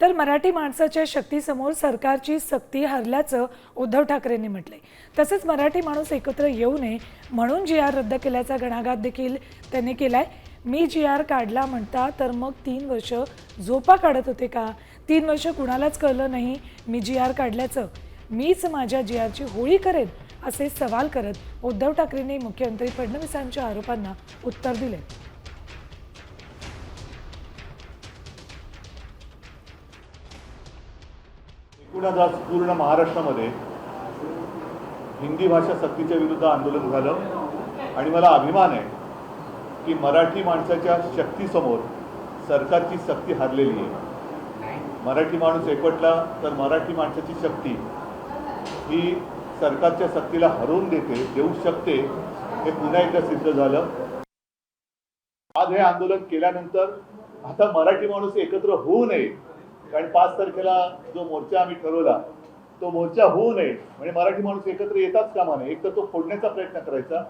तर मराठी माणसाच्या शक्तीसमोर सरकारची सक्ती हरल्याचं उद्धव ठाकरेंनी म्हटलंय. तसंच मराठी माणूस एकत्र येऊ नये म्हणून जी आर रद्द केल्याचा घणाघात देखील त्यांनी केलाय. मी जी आर काढला म्हणता तर मग तीन वर्ष झोपा काढत होते का? तीन वर्ष कुणालाच कळलं नाही मी जी आर काढल्याचं. मीच माझ्या जी आरची होळी करेन असे सवाल करत उद्धव ठाकरेंनी मुख्यमंत्री फडणवीसांच्या आरोपांना उत्तर दिले एकूणच आज पूर्ण महाराष्ट्रामध्ये हिंदी भाषा सक्तीच्या विरुद्ध आंदोलन झालं आणि मला अभिमान आहे की मराठी माणसाच्या शक्तीसमोर सरकारची सक्ती हरलेली आहे. मराठी माणूस एकवटला तर मराठी माणसाची शक्ती ही सरकारच्या सक्तीला हरवून देते देऊ शकते हे पुन्हा एकदा सिद्ध झालं. आज हे आंदोलन केल्यानंतर आता मराठी माणूस एकत्र होऊ नये. कारण पाच तारखेला जो मोर्चा आम्ही ठरवला तो मोर्चा होऊ नये. म्हणजे मराठी माणूस एकत्र येताच कामा नये. एक तर तो फोडण्याचा प्रयत्न करायचा.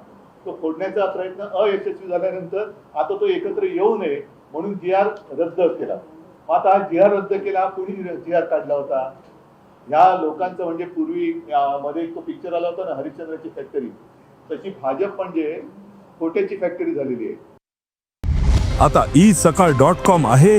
तो फोडण्याचा प्रयत्न अयशस्वी झाल्यानंतर आता तो एकत्र येऊ नये म्हणून जी आर रद्द केला. आता हा जी आर रद्द केला कोणी जी आर काढला होता? ह्या लोकांचं म्हणजे पूर्वी मध्ये एक तो पिक्चर आला होता ना हरिश्चंद्राची फॅक्टरी तशी भाजप म्हणजे खोट्याची फॅक्टरी झालेली आहे. आता ई सकाळ डॉट कॉम आहे.